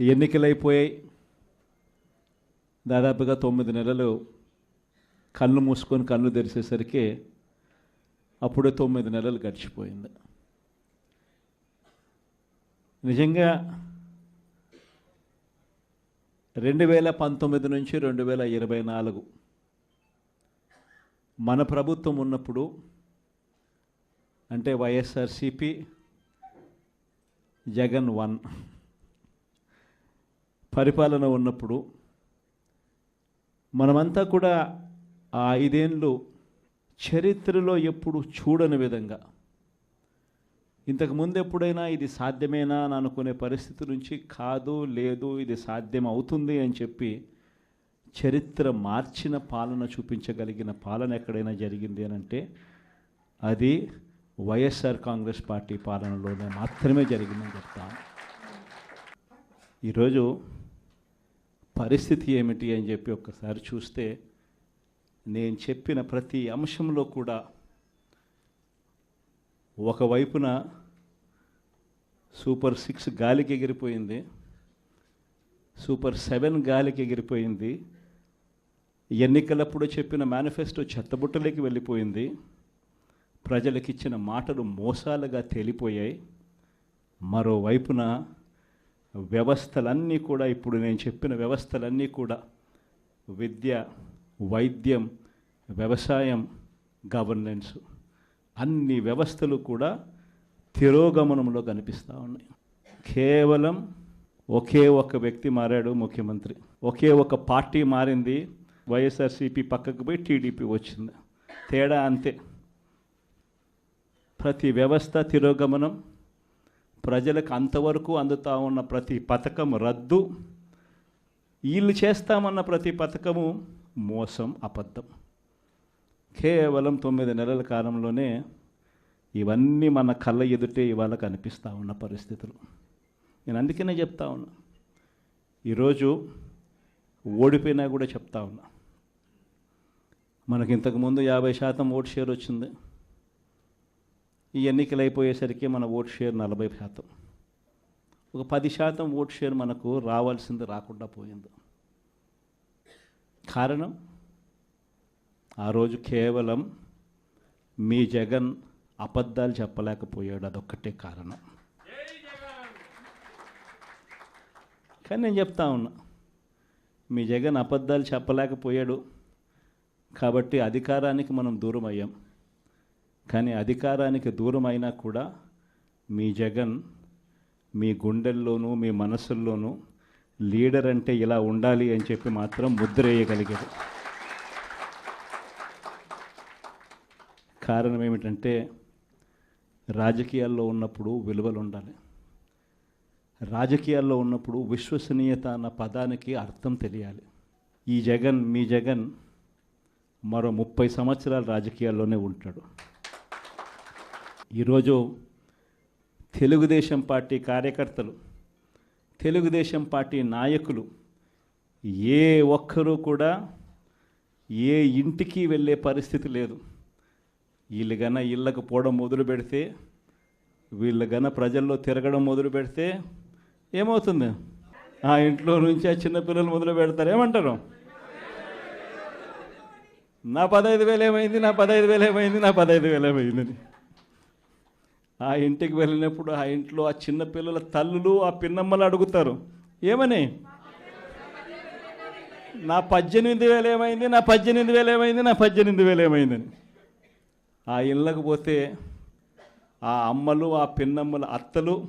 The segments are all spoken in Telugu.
ఎన్నికలైపోయాయి. దాదాపుగా తొమ్మిది నెలలు కళ్ళు మూసుకొని కళ్ళు తెరిచేసరికి అప్పుడే తొమ్మిది నెలలు గడిచిపోయింది. నిజంగా రెండు వేల పంతొమ్మిది నుంచి రెండు వేల ఇరవై నాలుగు మన ప్రభుత్వం ఉన్నప్పుడు అంటే వైఎస్ఆర్సిపి జగన్ వన్ పరిపాలన ఉన్నప్పుడు మనమంతా కూడా ఆ ఐదేళ్ళు చరిత్రలో ఎప్పుడు చూడని విధంగా ఇంతకు ముందు ఎప్పుడైనా ఇది సాధ్యమేనా అని అనుకునే పరిస్థితి నుంచి కాదు లేదు ఇది సాధ్యం అవుతుంది అని చెప్పి చరిత్ర మార్చిన పాలన చూపించగలిగిన పాలన ఎక్కడైనా జరిగింది అని అంటే అది వైఎస్ఆర్ కాంగ్రెస్ పార్టీ పాలనలోనే మాత్రమే జరిగిందని చెప్తాను. ఈరోజు పరిస్థితి ఏమిటి అని చెప్పి ఒక్కసారి చూస్తే నేను చెప్పిన ప్రతి అంశంలో కూడా ఒకవైపున సూపర్ సిక్స్ గాలికి ఎగిరిపోయింది సూపర్ సెవెన్ గాలికి ఎగిరిపోయింది ఎన్నికలప్పుడు చెప్పిన మేనిఫెస్టో చెత్తబుట్టలోకి వెళ్ళిపోయింది ప్రజలకిచ్చిన మాటలు మోసాలుగా తేలిపోయాయి మరోవైపున వ్యవస్థలన్నీ కూడా ఇప్పుడు నేను చెప్పిన వ్యవస్థలన్నీ కూడా విద్య వైద్యం వ్యవసాయం గవర్నెన్స్ అన్ని వ్యవస్థలు కూడా తిరోగమనంలో కనిపిస్తూ ఉన్నాయి. కేవలం ఒకే ఒక వ్యక్తి మారాడు ముఖ్యమంత్రి. ఒకే ఒక పార్టీ మారింది వైఎస్ఆర్సీపీ పక్కకు పోయి టీడీపీ వచ్చింది. తేడా అంతే. ప్రతి వ్యవస్థ తిరోగమనం ప్రజలకు అంతవరకు అందుతా ఉన్న ప్రతి పథకం రద్దు వీళ్ళు చేస్తామన్న ప్రతి పథకము మోసం అబద్ధం. కేవలం తొమ్మిది నెలల కాలంలోనే ఇవన్నీ మన కళ్ళ ఎదుటే ఇవాళ కనిపిస్తూ ఉన్న పరిస్థితులు. నేను అందుకనే చెప్తా ఉన్నా. ఈరోజు ఓడిపోయినా కూడా చెప్తా ఉన్నా. మనకి ఇంతకుముందు యాభై శాతం ఓటు షేర్ వచ్చింది. ఈ ఎన్నికలు అయిపోయేసరికి మన ఓటు షేర్ నలభై శాతం. ఒక పది శాతం ఓటు షేర్ మనకు రావాల్సింది రాకుండా పోయింది. కారణం? ఆ రోజు కేవలం మీ జగన్ అబద్ధాలు చెప్పలేకపోయాడు. అదొక్కటే కారణం. కానీ నేను చెప్తా ఉన్నా మీ జగన్ అబద్ధాలు చెప్పలేకపోయాడు. కాబట్టి అధికారానికి మనం దూరం అయ్యాం కానీ అధికారానికి దూరం అయినా కూడా మీ జగన్ మీ గుండెల్లోనూ మీ మనసుల్లోనూ లీడర్ అంటే ఇలా ఉండాలి అని చెప్పి మాత్రం ముద్ర వేయగలిగాడు కారణం ఏమిటంటే రాజకీయాల్లో ఉన్నప్పుడు విలువలు ఉండాలి. రాజకీయాల్లో ఉన్నప్పుడు విశ్వసనీయత అన్న పదానికి అర్థం తెలియాలి. ఈ జగన్ మీ జగన్ మరో ముప్పై సంవత్సరాలు రాజకీయాల్లోనే ఉంటాడు. ఈరోజు తెలుగుదేశం పార్టీ కార్యకర్తలు తెలుగుదేశం పార్టీ నాయకులు ఏ ఒక్కరూ కూడా ఏ ఇంటికి వెళ్ళే పరిస్థితి లేదు. వీళ్ళు గన ఇళ్ళకు పోవడం మొదలు పెడితే వీళ్ళు గన ప్రజల్లో తిరగడం మొదలు పెడితే ఏమవుతుంది? ఆ ఇంట్లో నుంచి ఆ చిన్నపిల్లలు మొదలు పెడతారు. ఏమంటారు? నా పదహైదు వేలు ఏమైంది? నా పదహైదు వేలు ఏమైంది? నా పదహైదు వేలు ఏమైందని. ఆ ఇంటికి వెళ్ళినప్పుడు ఆ ఇంట్లో ఆ చిన్న పిల్లల తల్లులు ఆ పిన్నమ్మలు అడుగుతారు ఏమని? నా పద్దెనిమిది వేలు ఏమైంది? నా పద్దెనిమిది వేలు ఏమైంది? నా పద్దెనిమిది వేలు ఏమైందని ఆ ఇళ్ళకు పోతే ఆ అమ్మలు ఆ పిన్నమ్మల అత్తలు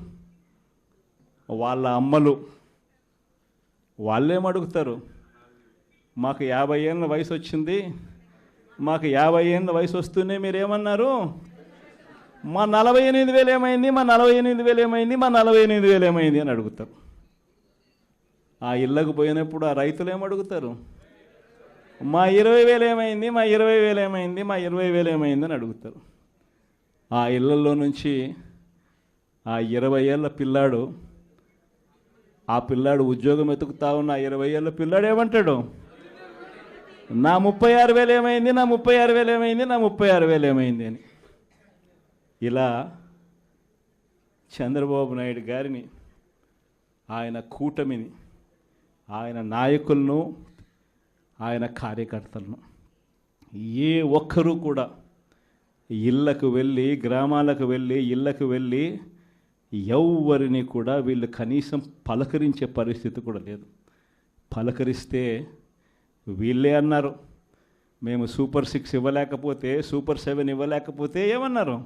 వాళ్ళ అమ్మలు వాళ్ళేం అడుగుతారు? మాకు యాభై ఏళ్ళ వయసు వచ్చింది. మాకు యాభై ఏళ్ళ వయసు వస్తూనే మీరేమన్నారు? మా నలభై ఎనిమిది వేలు ఏమైంది? మా నలభై ఎనిమిది వేలు ఏమైంది? మా నలభై ఎనిమిది వేలు ఏమైంది అని అడుగుతారు. ఆ ఇళ్ళకు పోయినప్పుడు ఆ రైతులు ఏమడుగుతారు మా ఇరవై వేలు ఏమైంది? మా ఇరవై వేలు ఏమైంది? మా ఇరవై వేలు ఏమైంది అని అడుగుతారు. ఆ ఇళ్ళల్లో నుంచి ఆ ఇరవై ఏళ్ళ పిల్లాడు ఆ పిల్లాడు ఉద్యోగం ఎతుకుతా ఉన్న ఆ ఇరవై ఏళ్ళ పిల్లాడు ఏమంటాడు? నా ముప్పై ఆరు వేలు ఏమైంది? నా ముప్పై ఆరు వేలు ఏమైంది? నా ముప్పై ఆరు వేలు ఏమైంది అని. ఇలా చంద్రబాబు నాయుడు గారిని ఆయన కూటమిని ఆయన నాయకులను ఆయన కార్యకర్తలను ఏ ఒక్కరూ కూడా ఇళ్ళకు వెళ్ళి గ్రామాలకు వెళ్ళి ఇళ్ళకు వెళ్ళి ఎవరిని కూడా వీళ్ళు కనీసం పలకరించే పరిస్థితి కూడా లేదు. పలకరిస్తే వీళ్ళే అన్నారు. మేము సూపర్ సిక్స్ ఇవ్వలేకపోతే సూపర్ సెవెన్ ఇవ్వలేకపోతే ఏమన్నారు?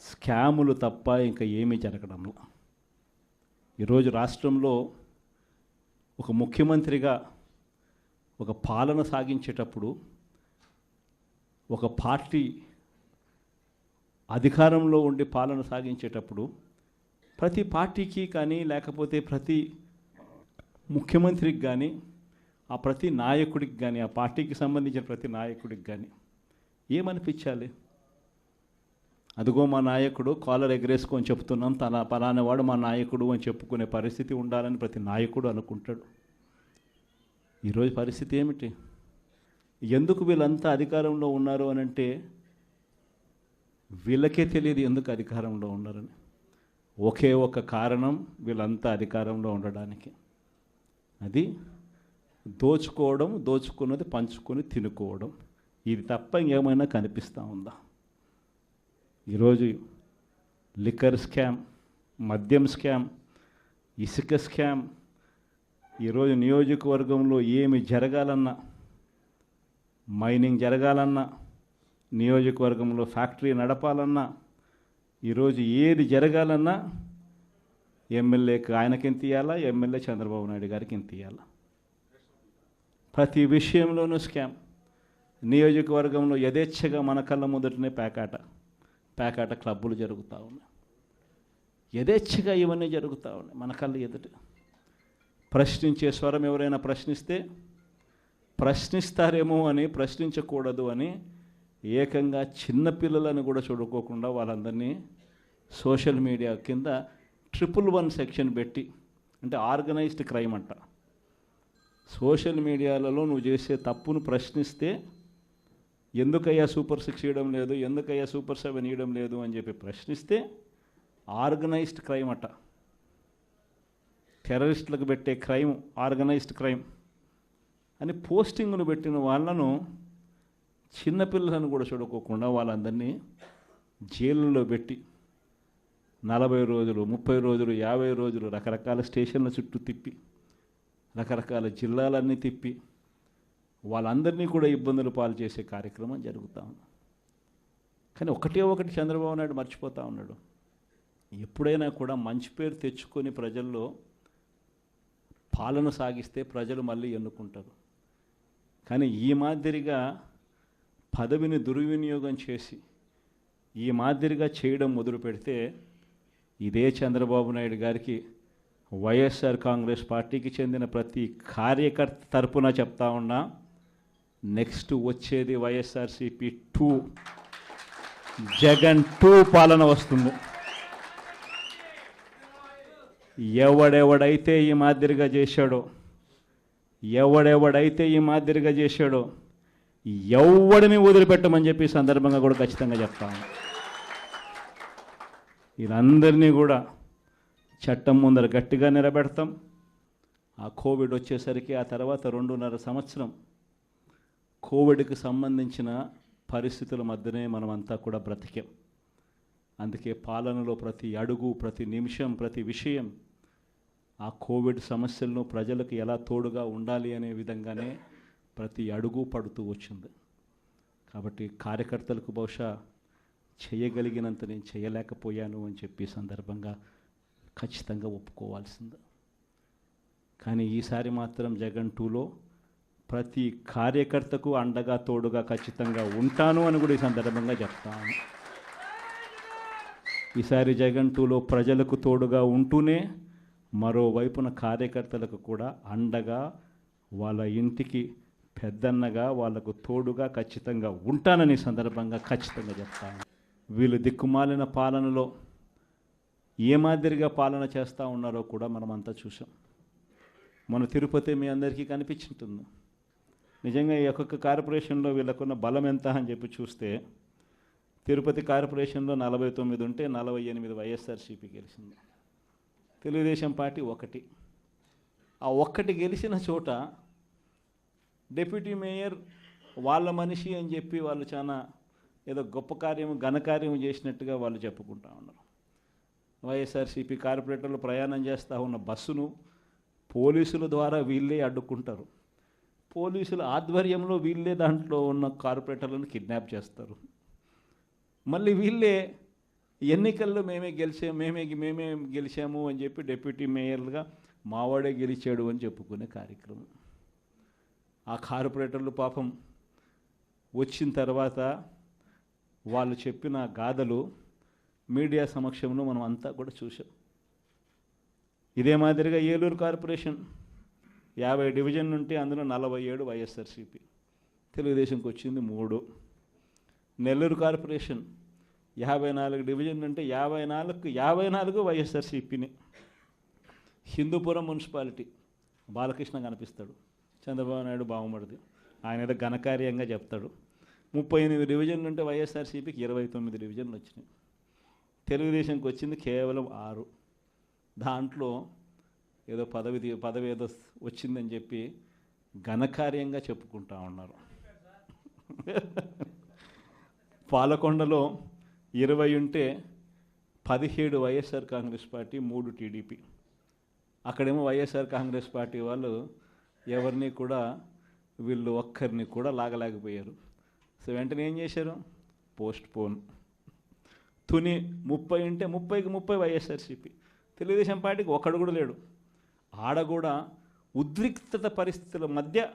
స్కాములు తప్ప ఇంకా ఏమీ జరగడంలో. ఈరోజు రాష్ట్రంలో ఒక ముఖ్యమంత్రిగా ఒక పాలన సాగించేటప్పుడు ఒక పార్టీ అధికారంలో ఉండి పాలన సాగించేటప్పుడు ప్రతి పార్టీకి కానీ లేకపోతే ప్రతి ముఖ్యమంత్రికి కానీ ఆ ప్రతి నాయకుడికి కానీ ఆ పార్టీకి సంబంధించిన ప్రతి నాయకుడికి కానీ ఏమనిపించాలి? అదిగో మా నాయకుడు కాలర్ ఎగరేసుకొని చెప్తున్నాం తన పలానవాడు మా నాయకుడు అని చెప్పుకునే పరిస్థితి ఉండాలని ప్రతి నాయకుడు అనుకుంటాడు. ఈరోజు పరిస్థితి ఏమిటి? ఎందుకు వీళ్ళంతా అధికారంలో ఉన్నారు అని అంటే వీళ్ళకే తెలియదు ఎందుకు అధికారంలో ఉన్నారని. ఒకే ఒక కారణం వీళ్ళంతా అధికారంలో ఉండడానికి. అది దోచుకోవడం దోచుకున్నది పంచుకొని తినుకోవడం. ఇది తప్ప ఇంకేమైనా కనిపిస్తూ ఉందా? ఈరోజు లిక్కర్ స్కామ్ మద్యం స్కామ్ ఇసుక స్కామ్ ఈరోజు నియోజకవర్గంలో ఏమి జరగాలన్నా మైనింగ్ జరగాలన్నా నియోజకవర్గంలో ఫ్యాక్టరీ నడపాలన్నా ఈరోజు ఏది జరగాలన్నా ఎమ్మెల్యేకి ఆయనకి ఎంత ఇవ్వాలా ఎమ్మెల్యే చంద్రబాబు నాయుడు గారికి ఎంత ఇవ్వాలా ప్రతి విషయంలోనూ స్కామ్. నియోజకవర్గంలో యథేచ్ఛగా మన కళ్ళ ముందటనే పేకాట. పేకాట క్లబ్బులు జరుగుతూ ఉన్నాయి. యథేచ్ఛగా ఇవన్నీ జరుగుతూ ఉన్నాయి మన కళ్ళ ఎదుట. ప్రశ్నించే స్వరం ఎవరైనా ప్రశ్నిస్తే ప్రశ్నిస్తారేమో అని ప్రశ్నించకూడదు అని ఏకంగా చిన్నపిల్లలను కూడా చూడుకోకుండా వాళ్ళందరినీ సోషల్ మీడియా కింద ట్రిపుల్ వన్ సెక్షన్ పెట్టి అంటే ఆర్గనైజ్డ్ క్రైమ్ అంట. సోషల్ మీడియాలలో నువ్వు చేసే తప్పును ప్రశ్నిస్తే ఎందుకయ్యా సూపర్ సిక్స్ ఇవ్వడం లేదు? ఎందుకయ్యా సూపర్ సెవెన్ ఇవ్వడం లేదు? అని చెప్పి ప్రశ్నిస్తే ఆర్గనైజ్డ్ క్రైమ్ అట. టెర్రరిస్టులకు పెట్టే క్రైమ్ ఆర్గనైజ్డ్ క్రైమ్ అని పోస్టింగ్ను పెట్టిన వాళ్ళను చిన్నపిల్లలను కూడా చూడుకోకుండా వాళ్ళందరినీ జైలులో పెట్టి నలభై రోజులు ముప్పై రోజులు యాభై రోజులు రకరకాల స్టేషన్ల చుట్టూ తిప్పి రకరకాల జిల్లాలన్నీ తిప్పి వాళ్ళందరినీ కూడా ఇబ్బందులు పాలు చేసే కార్యక్రమం జరుగుతూ ఉంది. కానీ ఒకటే ఒకటి చంద్రబాబు నాయుడు మర్చిపోతూ ఉన్నాడు. ఎప్పుడైనా కూడా మంచి పేరు తెచ్చుకొని ప్రజల్లో పాలన సాగిస్తే ప్రజలు మళ్ళీ ఎన్నుకుంటారు. కానీ ఈ మాదిరిగా పదవిని దుర్వినియోగం చేసి ఈ మాదిరిగా చేయడం మొదలు పెడితే ఇదే చంద్రబాబు నాయుడు గారికి వైఎస్ఆర్ కాంగ్రెస్ పార్టీకి చెందిన ప్రతి కార్యకర్త తరపున చెప్తా ఉన్నా నెక్స్ట్ వచ్చేది వైఎస్ఆర్సిపి టూ. జగన్ టూ పాలన వస్తుంది. ఎవడెవడైతే ఈ మాదిరిగా చేశాడో ఎవడెవడైతే ఈ మాదిరిగా చేశాడో ఎవడిని వదిలిపెట్టమని చెప్పి సందర్భంగా కూడా ఖచ్చితంగా చెప్తాను వీళ్ళందరినీ కూడా చట్టం ముందర గట్టిగా నిలబెడతాం. ఆ కోవిడ్ వచ్చేసరికి ఆ తర్వాత రెండున్నర సంవత్సరం కోవిడ్కి సంబంధించిన పరిస్థితుల మధ్యనే మనమంతా కూడా బ్రతికాం. అందుకే పాలనలో ప్రతి అడుగు ప్రతి నిమిషం ప్రతి విషయం ఆ కోవిడ్ సమస్యలను ప్రజలకు ఎలా తోడుగా ఉండాలి అనే విధంగానే ప్రతి అడుగు పడుతూ వచ్చింది. కాబట్టి కార్యకర్తలకు బహుశా చేయగలిగినంత నేను చేయలేకపోయాను అని చెప్పి సందర్భంగా ఖచ్చితంగా ఒప్పుకోవాల్సింది. కానీ ఈసారి మాత్రం జగన్ టూలో ప్రతి కార్యకర్తకు అండగా తోడుగా ఖచ్చితంగా ఉంటాను అని కూడా ఈ సందర్భంగా చెప్తాను. ఈసారి జగన్ టూలో ప్రజలకు తోడుగా ఉంటూనే మరోవైపున కార్యకర్తలకు కూడా అండగా వాళ్ళ ఇంటికి పెద్దన్నగా వాళ్ళకు తోడుగా ఖచ్చితంగా ఉంటానని సందర్భంగా ఖచ్చితంగా చెప్తాను. వీళ్ళు దిక్కుమాలిన పాలనలో ఏ మాదిరిగా పాలన చేస్తూ ఉన్నారో కూడా మనమంతా చూసాం మన తిరుపతి మీ అందరికీ కనిపించుంటుంది. నిజంగా ఈ ఒక్కొక్క కార్పొరేషన్లో వీళ్ళకున్న బలం ఎంత అని చెప్పి చూస్తే తిరుపతి కార్పొరేషన్లో నలభై తొమ్మిది ఉంటే నలభై ఎనిమిది వైఎస్ఆర్సీపీ గెలిచింది. తెలుగుదేశం పార్టీ ఒకటి. ఆ ఒక్కటి గెలిచిన చోట డెప్యూటీ మేయర్ వాళ్ళ మనిషి అని చెప్పి వాళ్ళు చాలా ఏదో గొప్ప కార్యం ఘనకార్యం చేసినట్టుగా వాళ్ళు చెప్పుకుంటా ఉన్నారు. వైఎస్ఆర్సీపీ కార్పొరేటర్లు ప్రయాణం చేస్తూ ఉన్న బస్సును పోలీసుల ద్వారా వీళ్ళే అడ్డుకుంటారు. పోలీసుల ఆధ్వర్యంలో వీళ్ళే దాంట్లో ఉన్న కార్పొరేటర్లను కిడ్నాప్ చేస్తారు. మళ్ళీ వీళ్ళే ఎన్నికల్లో మేమే గెలిచాము మేమే మేమే గెలిచాము అని చెప్పి డిప్యూటీ మేయర్లుగా మావాడే గెలిచాడు అని చెప్పుకునే కార్యక్రమం. ఆ కార్పొరేటర్లు పాపం వచ్చిన తర్వాత వాళ్ళు చెప్పిన గాథలు మీడియా సమక్షంలో మనం అంతా కూడా చూసాం ఇదే మాదిరిగా ఏలూరు కార్పొరేషన్ యాభై డివిజన్ ఉంటే అందులో నలభై ఏడు వైఎస్ఆర్సీపీ. తెలుగుదేశంకి వచ్చింది మూడు. నెల్లూరు కార్పొరేషన్ యాభై నాలుగు డివిజన్ ఉంటే యాభై నాలుగు యాభై నాలుగు వైఎస్ఆర్సీపీని. హిందూపురం మున్సిపాలిటీ బాలకృష్ణ కనిపిస్తాడు. చంద్రబాబు నాయుడు బాగుమడిది ఆయన ఏదో ఘనకార్యంగా చెప్తాడు. ముప్పై ఎనిమిది డివిజన్లు ఉంటే వైఎస్ఆర్సీపీకి ఇరవై తొమ్మిది డివిజన్లు వచ్చినాయి. తెలుగుదేశంకి వచ్చింది కేవలం ఆరు. దాంట్లో ఏదో పదవి పదవి ఏదో వచ్చిందని చెప్పి ఘనకార్యంగా చెప్పుకుంటా ఉన్నారు. పాలకొండలో ఇరవై ఉంటే పదిహేడు వైఎస్ఆర్ కాంగ్రెస్ పార్టీ మూడు టీడీపీ. అక్కడేమో వైఎస్ఆర్ కాంగ్రెస్ పార్టీ వాళ్ళు ఎవరిని కూడా వీళ్ళు ఒక్కరిని కూడా లాగలేకపోయారు. సో వెంటనే ఏం చేశారు? Post phone. తుని ముప్పై ఉంటే ముప్పైకి ముప్పై వైఎస్ఆర్సీపీ. తెలుగుదేశం పార్టీకి ఒక్కడు కూడా లేడు. ఆడ కూడా ఉద్రిక్తత పరిస్థితుల మధ్య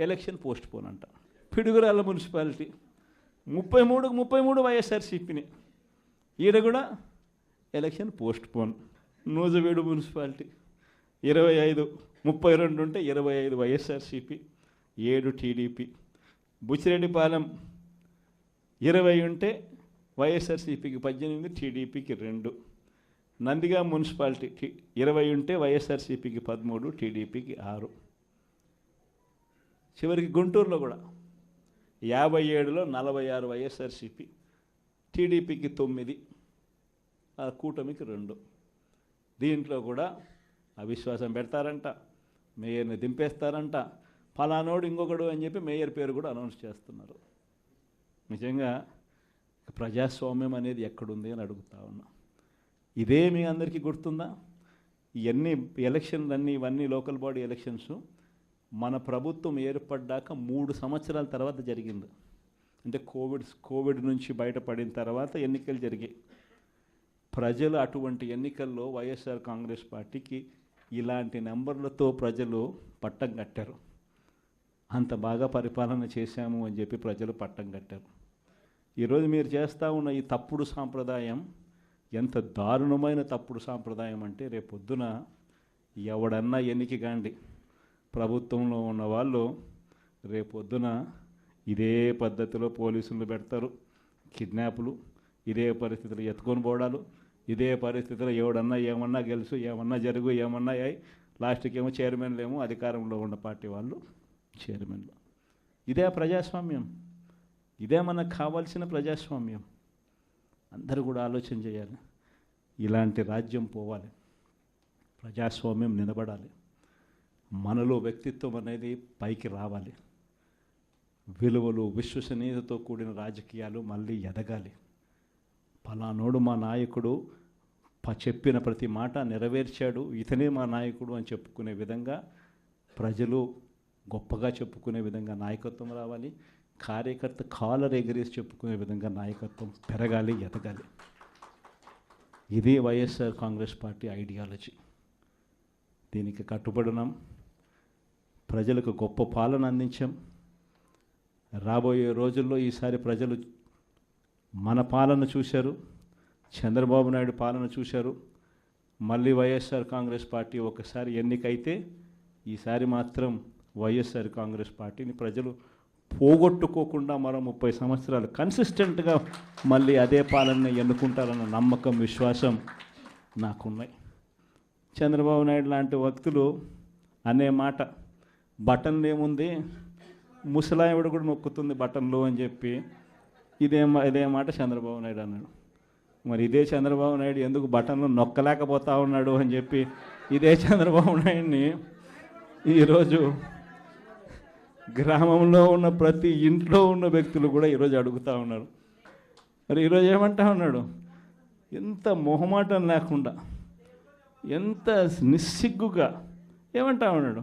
ఎలక్షన్ పోస్ట్ పోన్ అంట. పిడుగురాల మున్సిపాలిటీ. ముప్పై మూడు ముప్పై మూడు వైఎస్ఆర్సీపీని. ఈడ కూడా election postpone Nuzvid municipality. ఇరవై ఐదు ముప్పై రెండు ఉంటే ఇరవై ఐదు వైఎస్ఆర్సీపీ ఏడు టీడీపీ. బుచ్చిరెడ్డిపాలెం ఇరవై ఉంటే వైఎస్ఆర్సీపీకి పద్దెనిమిది టీడీపీకి రెండు. నందిగా మున్సిపాలిటీ ఇరవై ఉంటే వైఎస్ఆర్సీపీకి పదమూడు టీడీపీకి ఆరు. చివరికి గుంటూరులో కూడా యాభై ఏడులో నలభై ఆరు వైఎస్ఆర్సీపీ టీడీపీకి తొమ్మిది ఆ కూటమికి రెండు. దీంట్లో కూడా అవిశ్వాసం పెడతారంట మేయర్ని దింపేస్తారంట. ఫలానోడు ఇంకొకడు అని చెప్పి మేయర్ పేరు కూడా అనౌన్స్ చేస్తున్నారు. నిజంగా ప్రజాస్వామ్యం అనేది ఎక్కడుంది అని అడుగుతా ఉన్నా. ఇదే మీ అందరికీ గుర్తుందా? ఇవన్నీ ఎలక్షన్లు అన్నీ ఇవన్నీ లోకల్ బాడీ ఎలక్షన్స్ మన ప్రభుత్వం ఏర్పడ్డాక మూడు సంవత్సరాల తర్వాత జరిగింది. అంటే కోవిడ్ కోవిడ్ నుంచి బయటపడిన తర్వాత ఎన్నికలు జరిగాయి. ప్రజలు అటువంటి ఎన్నికల్లో వైఎస్ఆర్ కాంగ్రెస్ పార్టీకి ఇలాంటి నెంబర్లతో ప్రజలు పట్టం కట్టారు. అంత బాగా పరిపాలన చేశాము అని చెప్పి ప్రజలు పట్టం కట్టారు. ఈరోజు మీరు చేస్తూ ఉన్న ఈ తప్పుడు సాంప్రదాయం ఎంత దారుణమైన తప్పుడు సాంప్రదాయం అంటే రేపొద్దున ఎవడన్నా ఎన్నికి కాండి ప్రభుత్వంలో ఉన్న వాళ్ళు రేపొద్దున ఇదే పద్ధతిలో పోలీసులు పెడతారు కిడ్నాపులు ఇదే పరిస్థితులు ఎత్తుకొని పోవడాలు ఇదే పరిస్థితిలో ఎవడన్నా ఏమన్నా గెలుసు ఏమన్నా జరుగు ఏమన్నా అయ్యి లాస్ట్కి ఏమో చైర్మన్లేమో అధికారంలో ఉన్న పార్టీ వాళ్ళు చైర్మన్లు. ఇదే ప్రజాస్వామ్యం. ఇదే మనకు కావాల్సిన ప్రజాస్వామ్యం. అందరూ కూడా ఆలోచన చేయాలి. ఇలాంటి రాజ్యం పోవాలి. ప్రజాస్వామ్యం నిలబడాలి. మనలో వ్యక్తిత్వం అనేది పైకి రావాలి. విలువలు విశ్వసనీయతతో కూడిన రాజకీయాలు మళ్ళీ ఎదగాలి. పలానోడు మా నాయకుడు ప- చెప్పిన ప్రతి మాట నెరవేర్చాడు. ఇతనే మా నాయకుడు అని చెప్పుకునే విధంగా ప్రజలు గొప్పగా చెప్పుకునే విధంగా నాయకత్వం రావాలి. కార్యకర్త కాలర్ ఎగరేసి చెప్పుకునే విధంగా నాయకత్వం పెరగాలి ఎదగాలి. ఇదే వైఎస్ఆర్ కాంగ్రెస్ పార్టీ ఐడియాలజీ. దీనికి కట్టుబడినాం ప్రజలకు గొప్ప పాలన అందించాం. రాబోయే రోజుల్లో ఈసారి ప్రజలు మన పాలన చూశారు. చంద్రబాబు నాయుడు పాలన చూశారు. మళ్ళీ వైఎస్ఆర్ కాంగ్రెస్ పార్టీ ఒకసారి ఎన్నికైతే ఈసారి మాత్రం వైఎస్ఆర్ కాంగ్రెస్ పార్టీని ప్రజలు పోగొట్టుకోకుండా మరో ముప్పై సంవత్సరాలు కన్సిస్టెంట్గా మళ్ళీ అదే పాలన ఎన్నుకుంటారన్న నమ్మకం విశ్వాసం నాకున్నాయి. చంద్రబాబు నాయుడు లాంటి వ్యక్తులు అనే మాట బటన్లు ఏముంది? ముసలావిడ కూడా నొక్కుతుంది బటన్లు అని చెప్పి ఇదే మా- ఇదే మాట చంద్రబాబు నాయుడు అన్నాడు. మరి ఇదే చంద్రబాబు నాయుడు ఎందుకు బటన్లు నొక్కలేకపోతా ఉన్నాడు అని చెప్పి ఇదే చంద్రబాబు నాయుడిని ఈరోజు గ్రామంలో ఉన్న ప్రతి ఇంట్లో ఉన్న వ్యక్తులు కూడా ఈరోజు అడుగుతూ ఉన్నారు. మరి ఈరోజు ఏమంటా ఉన్నాడు? ఎంత మొహమాటం లేకుండా ఎంత నిస్సిగ్గుగా ఏమంటా ఉన్నాడు?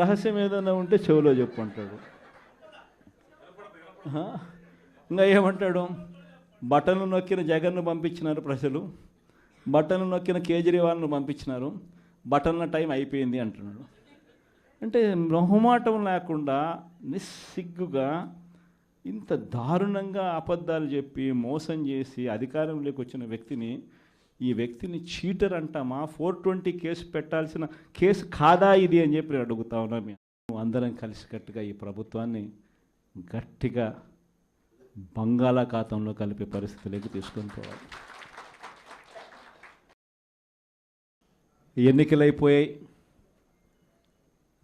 రహస్యం ఏదైనా ఉంటే చెవిలో చెప్పు అంటాడు. ఇంకా ఏమంటాడు? బటన్లు నొక్కిన జగన్ను పంపించినారు ప్రజలు. బటన్లు నొక్కిన కేజ్రీవాల్ను పంపించినారు. బటన్ల టైం అయిపోయింది అంటున్నాడు. అంటే మొహమాటం లేకుండా నిస్సిగ్గుగా ఇంత దారుణంగా అబద్ధాలు చెప్పి మోసం చేసి అధికారంలోకి వచ్చిన వ్యక్తిని ఈ వ్యక్తిని చీటర్ అంటామా? ఫోర్ ట్వంటీ కేసు పెట్టాల్సిన కేసు కాదా ఇది అని చెప్పి అడుగుతా ఉన్నా. మేము అందరం కలిసికట్టుగా ఈ ప్రభుత్వాన్ని గట్టిగా బంగాళాఖాతంలో కలిపే పరిస్థితిలోకి తీసుకొని పోవాలి. ఎన్నికలు అయిపోయాయి